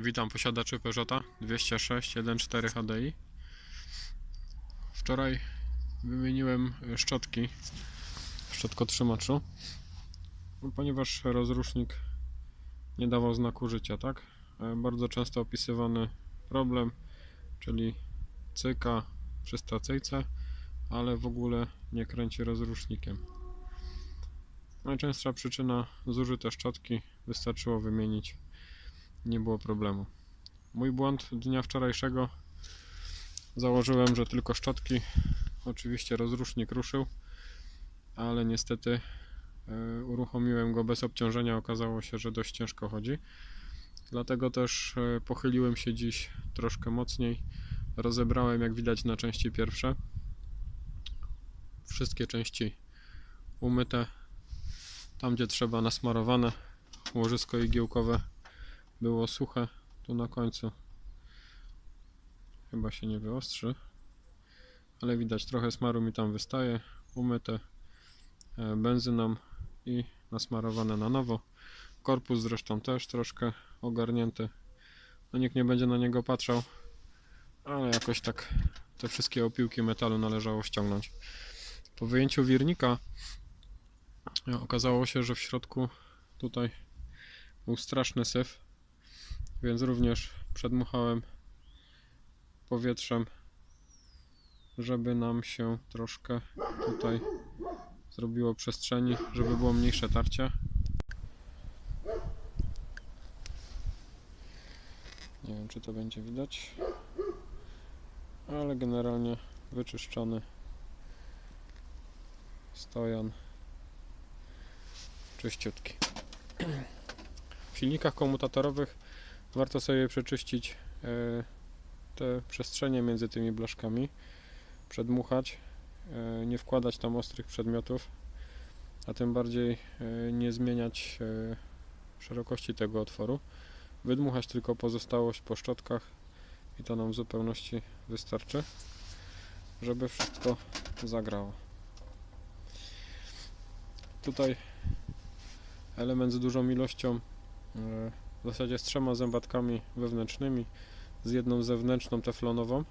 Witam posiadaczy Peugeota 206 1.4 HDI. Wczoraj wymieniłem szczotki w szczotkotrzymaczu, no, ponieważ rozrusznik nie dawał znaku życia, tak? E, Bardzo często opisywany problem, czyli cyka przy stacyjce, ale w ogóle nie kręci rozrusznikiem. Najczęstsza przyczyna zużyte szczotki, wystarczyło wymienić nie było problemu. Mój błąd dnia wczorajszego założyłem, że tylko szczotki. Oczywiście rozrusznik ruszył, ale niestety e, uruchomiłem go bez obciążenia. Okazało się, że dość ciężko chodzi. Dlatego też e, pochyliłem się dziś troszkę mocniej. Rozebrałem, jak widać, na części pierwsze. Wszystkie części umyte. Tam, gdzie trzeba, nasmarowane. Łożysko igiełkowe było suche tu na końcu chyba się nie wyostrzy. Ale widać trochę smaru mi tam wystaje. Umyte e, benzyną i nasmarowane na nowo. Korpus zresztą też troszkę ogarnięty. No nikt nie będzie na niego patrzał ale jakoś tak te wszystkie opiłki metalu należało ściągnąć. Po wyjęciu wirnika e, okazało się, że w środku tutaj był straszny syf więc również przedmuchałem powietrzem, żeby nam się troszkę tutaj zrobiło przestrzeni, żeby było mniejsze tarcie. Nie wiem, czy to będzie widać, ale generalnie wyczyszczony stojan czyściutki. W silnikach komutatorowych warto sobie przeczyścić e, te przestrzenie między tymi blaszkami, przedmuchać, e, nie wkładać tam ostrych przedmiotów, a tym bardziej e, nie zmieniać szerokości tego otworu. Wydmuchać tylko pozostałość po szczotkach i to nam w zupełności wystarczy, żeby wszystko zagrało. Tutaj element z dużą ilością w zasadzie z trzema zębatkami wewnętrznymi, z jedną zewnętrzną teflonową.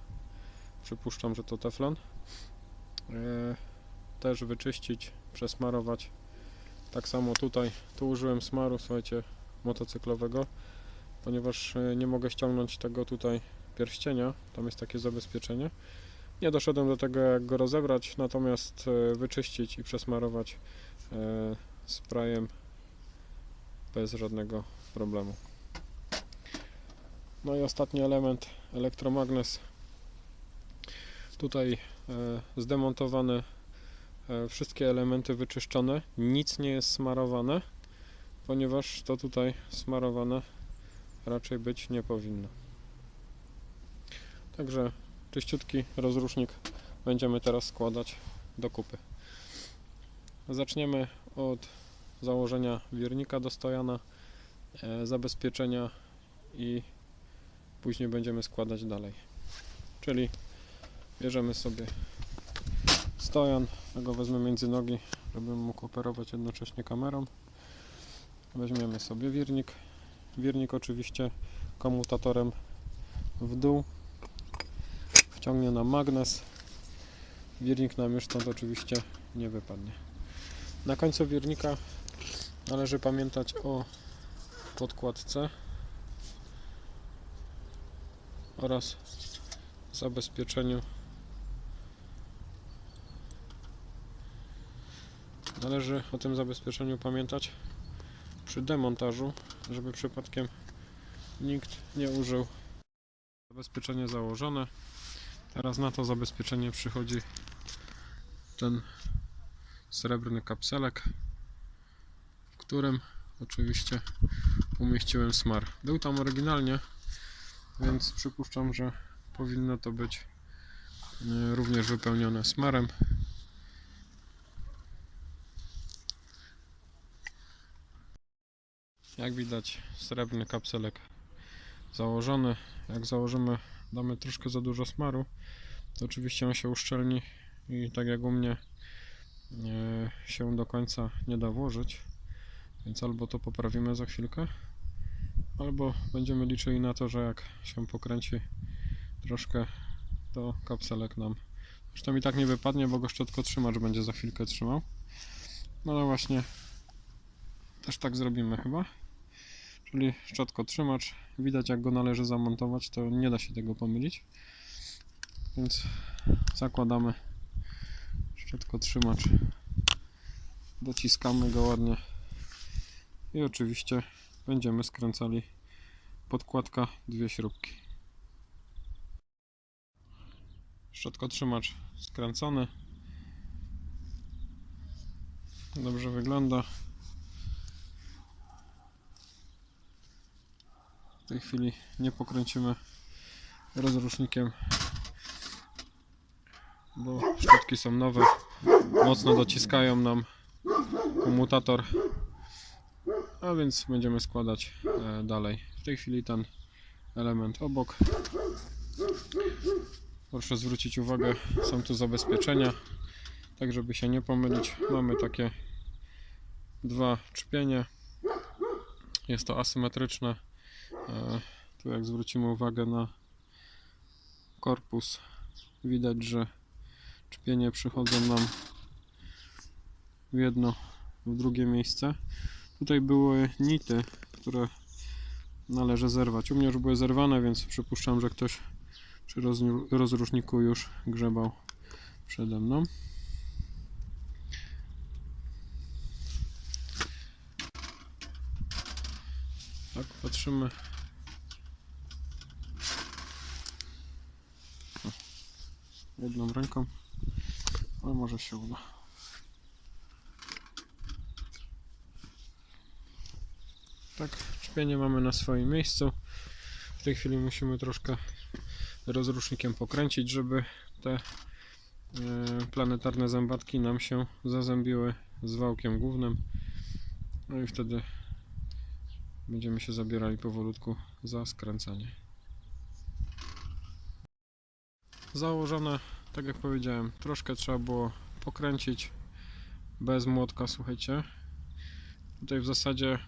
Przypuszczam, że to teflon. E, też wyczyścić, przesmarować. Tak samo tutaj, tu użyłem smaru, słuchajcie, motocyklowego, ponieważ e, nie mogę ściągnąć tego tutaj pierścienia, tam jest takie zabezpieczenie. Nie doszedłem do tego, jak go rozebrać, natomiast e, wyczyścić i przesmarować sprayem bez żadnego problemu. No i ostatni element, elektromagnes. Tutaj e, zdemontowane e, wszystkie elementy wyczyszczone, nic nie jest smarowane, ponieważ to tutaj smarowane raczej być nie powinno. Także czyściutki rozrusznik będziemy teraz składać do kupy. Zaczniemy od założenia wirnika do stojana, zabezpieczenia i później będziemy składać dalej. Czyli bierzemy sobie stojan, ja go wezmę między nogi, żebym mógł operować jednocześnie kamerą. Weźmiemy sobie wirnik. Wirnik oczywiście komutatorem w dół. Wciągnie nam magnes. Wirnik nam już stąd oczywiście nie wypadnie. Na końcu wirnika należy pamiętać o podkładce oraz zabezpieczeniu należy o tym zabezpieczeniu pamiętać przy demontażu żeby przypadkiem nikt nie użył. Zabezpieczenie założone. Teraz na to zabezpieczenie przychodzi ten srebrny kapselek w którym oczywiście umieściłem smar był tam oryginalnie więc przypuszczam, że powinno to być e, również wypełnione smarem. Jak widać srebrny kapselek założony. Jak założymy, damy troszkę za dużo smaru, to oczywiście on się uszczelni i tak jak u mnie e, się do końca nie da włożyć. Więc albo to poprawimy za chwilkę, albo będziemy liczyli na to, że jak się pokręci troszkę, to kapselek nam zresztą i tak nie wypadnie, bo go szczotkotrzymacz będzie za chwilkę trzymał. No ale właśnie też tak zrobimy chyba. Czyli szczotkotrzymacz, widać jak go należy zamontować, to nie da się tego pomylić. Więc zakładamy szczotkotrzymacz, dociskamy go ładnie i oczywiście będziemy skręcali podkładka dwie śrubki. Szczotkotrzymacz skręcony. Dobrze wygląda. W tej chwili nie pokręcimy rozrusznikiem, bo szczotki są nowe. Mocno dociskają nam komutator, a więc będziemy składać e, dalej. W tej chwili ten element obok. Proszę zwrócić uwagę, są tu zabezpieczenia, tak żeby się nie pomylić. Mamy takie dwa czpienie. Jest to asymetryczne. E, Tu jak zwrócimy uwagę na korpus, widać, że czpienie przychodzą nam w jedno, w drugie miejsce. Tutaj były nity, które należy zerwać. U mnie już były zerwane, więc przypuszczam, że ktoś przy rozruszniku już grzebał przede mną. Tak, patrzymy. Jedną ręką, ale może się uda. Tak, czpienie mamy na swoim miejscu. W tej chwili musimy troszkę rozrusznikiem pokręcić, żeby te e, planetarne zębatki nam się zazębiły z wałkiem głównym. No i wtedy będziemy się zabierali powolutku za skręcanie. Założone, tak jak powiedziałem, troszkę trzeba było pokręcić bez młotka, słuchajcie. Tutaj w zasadzie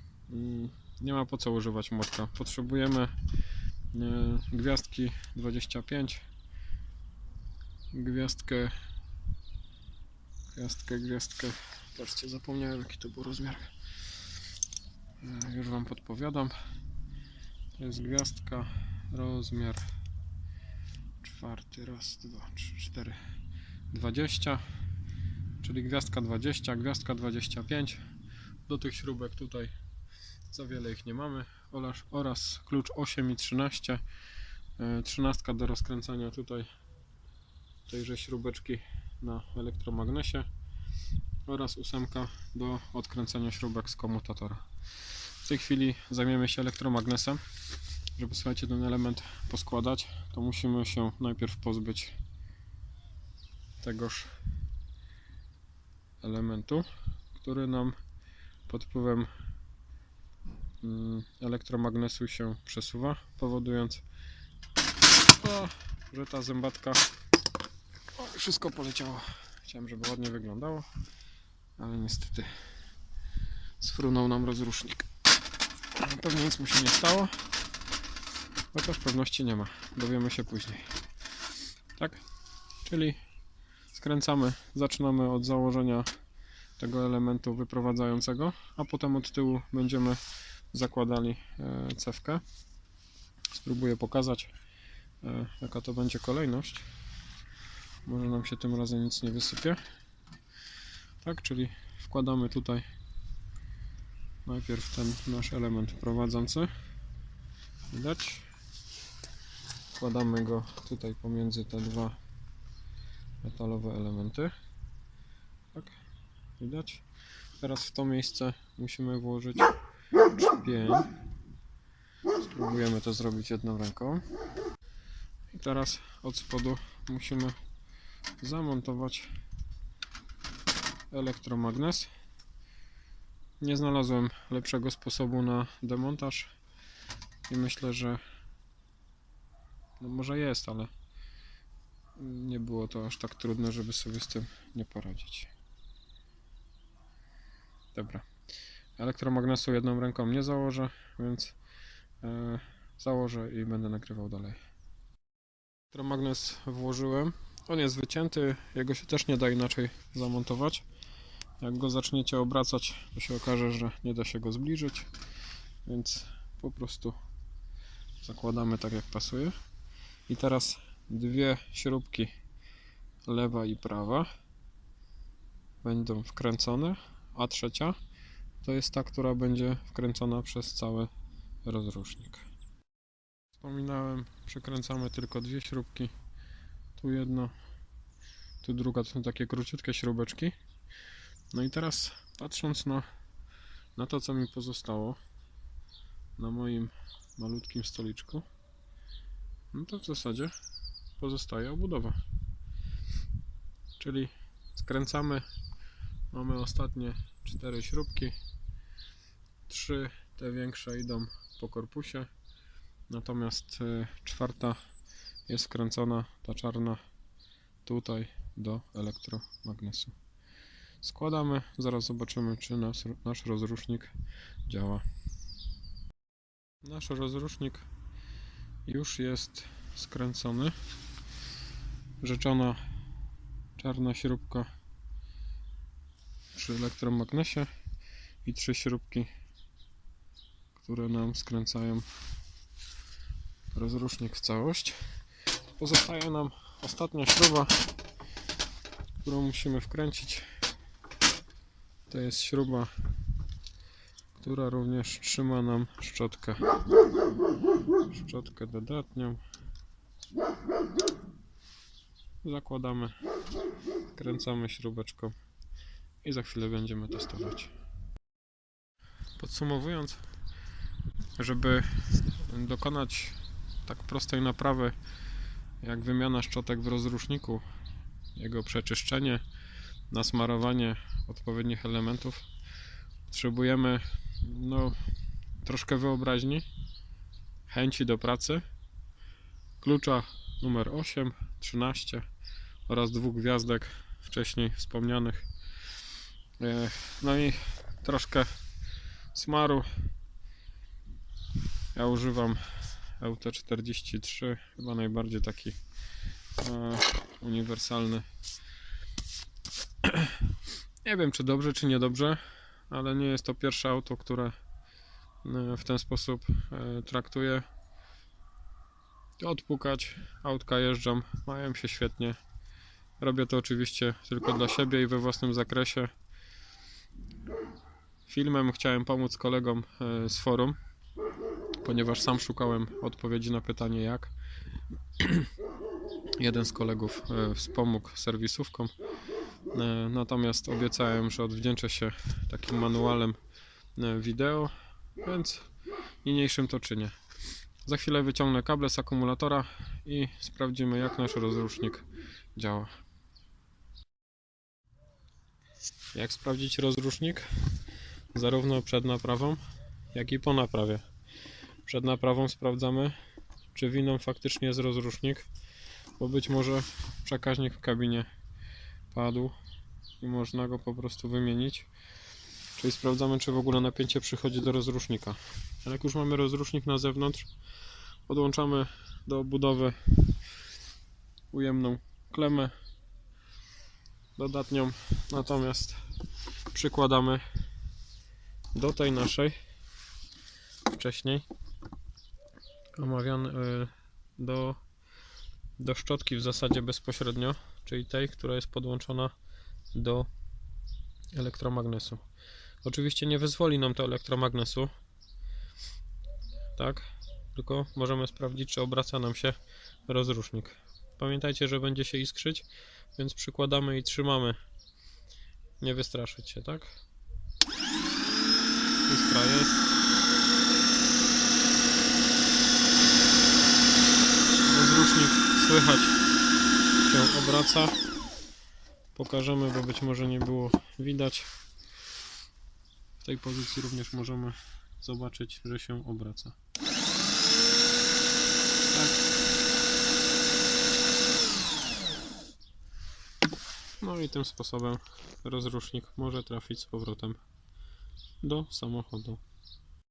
nie ma po co używać młotka. Potrzebujemy e, gwiazdki 25 gwiazdkę gwiazdkę, gwiazdkę. Patrzcie, zapomniałem jaki to był rozmiar. E, już wam podpowiadam. To jest gwiazdka rozmiar czwarty, raz, dwa, trzy, cztery 20 czyli gwiazdka 20, gwiazdka 25 do tych śrubek tutaj za wiele ich nie mamy oraz, oraz klucz 8 i 13 E, 13 do rozkręcania tutaj tejże śrubeczki na elektromagnesie oraz ósemka do odkręcania śrubek z komutatora. W tej chwili zajmiemy się elektromagnesem. Żeby słuchajcie ten element poskładać, to musimy się najpierw pozbyć tegoż elementu, który nam pod wpływem elektromagnesu się przesuwa, powodując o, że ta zębatka o, wszystko poleciało. Chciałem, żeby ładnie wyglądało, ale niestety sfrunął nam rozrusznik. Pewnie nic mu się nie stało, chociaż pewności nie ma. Dowiemy się później. Tak? Czyli skręcamy, zaczynamy od założenia tego elementu wyprowadzającego, a potem od tyłu będziemy zakładali e, cewkę. Spróbuję pokazać e, jaka to będzie kolejność. Może nam się tym razem nic nie wysypie. Tak, czyli wkładamy tutaj najpierw ten nasz element prowadzący. Widać. Wkładamy go tutaj pomiędzy te dwa metalowe elementy. Tak, widać. Teraz w to miejsce musimy włożyć czpień. Spróbujemy to zrobić jedną ręką. I teraz od spodu musimy zamontować elektromagnes. Nie znalazłem lepszego sposobu na demontaż i myślę, że no może jest, ale nie było to aż tak trudne, żeby sobie z tym nie poradzić. Dobra. Elektromagnesu jedną ręką nie założę, więc e, założę i będę nagrywał dalej. Elektromagnes włożyłem. On jest wycięty, jego się też nie da inaczej zamontować. Jak go zaczniecie obracać, to się okaże, że nie da się go zbliżyć, więc po prostu zakładamy tak jak pasuje. I teraz dwie śrubki lewa i prawa będą wkręcone, a trzecia to jest ta, która będzie wkręcona przez cały rozrusznik. Wspominałem, przykręcamy tylko dwie śrubki. Tu jedna, tu druga, to są takie króciutkie śrubeczki. No i teraz patrząc na, na to, co mi pozostało na moim malutkim stoliczku, no to w zasadzie pozostaje obudowa. Czyli skręcamy, mamy ostatnie cztery śrubki, trzy te większe idą po korpusie, natomiast y, czwarta jest wkręcona, ta czarna, tutaj do elektromagnesu. Składamy, zaraz zobaczymy, czy nas, nasz rozrusznik działa. Nasz rozrusznik już jest skręcony. Rzeczona czarna śrubka przy elektromagnesie i trzy śrubki, które nam skręcają rozrusznik w całość. Pozostaje nam ostatnia śruba, którą musimy wkręcić. To jest śruba, która również trzyma nam szczotkę. Szczotkę dodatnią. Zakładamy, kręcamy śrubeczką i za chwilę będziemy testować. Podsumowując, żeby dokonać tak prostej naprawy jak wymiana szczotek w rozruszniku, jego przeczyszczenie, nasmarowanie odpowiednich elementów, potrzebujemy no, troszkę wyobraźni, chęci do pracy, klucza numer 8, 13 oraz dwóch gwiazdek wcześniej wspomnianych. E, No i troszkę smaru. Ja używam LT43, chyba najbardziej taki e, uniwersalny. Nie wiem czy dobrze, czy niedobrze, ale nie jest to pierwsze auto, które e, w ten sposób traktuję. Odpukać, autka jeżdżą, mają się świetnie. Robię to oczywiście tylko dla siebie i we własnym zakresie. Filmem chciałem pomóc kolegom e, z forum, ponieważ sam szukałem odpowiedzi na pytanie jak. Jeden z kolegów e, wspomógł serwisówką. E, Natomiast obiecałem, że odwdzięczę się takim manualem wideo, więc niniejszym to czynię. Za chwilę wyciągnę kable z akumulatora i sprawdzimy jak nasz rozrusznik działa. Jak sprawdzić rozrusznik? Zarówno przed naprawą, jak i po naprawie. Przed naprawą sprawdzamy, czy winą faktycznie jest rozrusznik, bo być może przekaźnik w kabinie padł i można go po prostu wymienić. Czyli sprawdzamy, czy w ogóle napięcie przychodzi do rozrusznika. Ale jak już mamy rozrusznik na zewnątrz, podłączamy do obudowy ujemną klemę dodatnią, natomiast przykładamy do tej naszej wcześniej omawiany y, do, do szczotki w zasadzie bezpośrednio, czyli tej, która jest podłączona do elektromagnesu. Oczywiście nie wyzwoli nam to elektromagnesu, tak, tylko możemy sprawdzić, czy obraca nam się rozrusznik. Pamiętajcie, że będzie się iskrzyć, więc przykładamy i trzymamy. Nie wystraszyć się, tak? Jest. Rozrusznik słychać się obraca. Pokażemy, bo być może nie było widać. W tej pozycji również możemy zobaczyć, że się obraca. Tak. No i tym sposobem rozrusznik może trafić z powrotem do samochodu.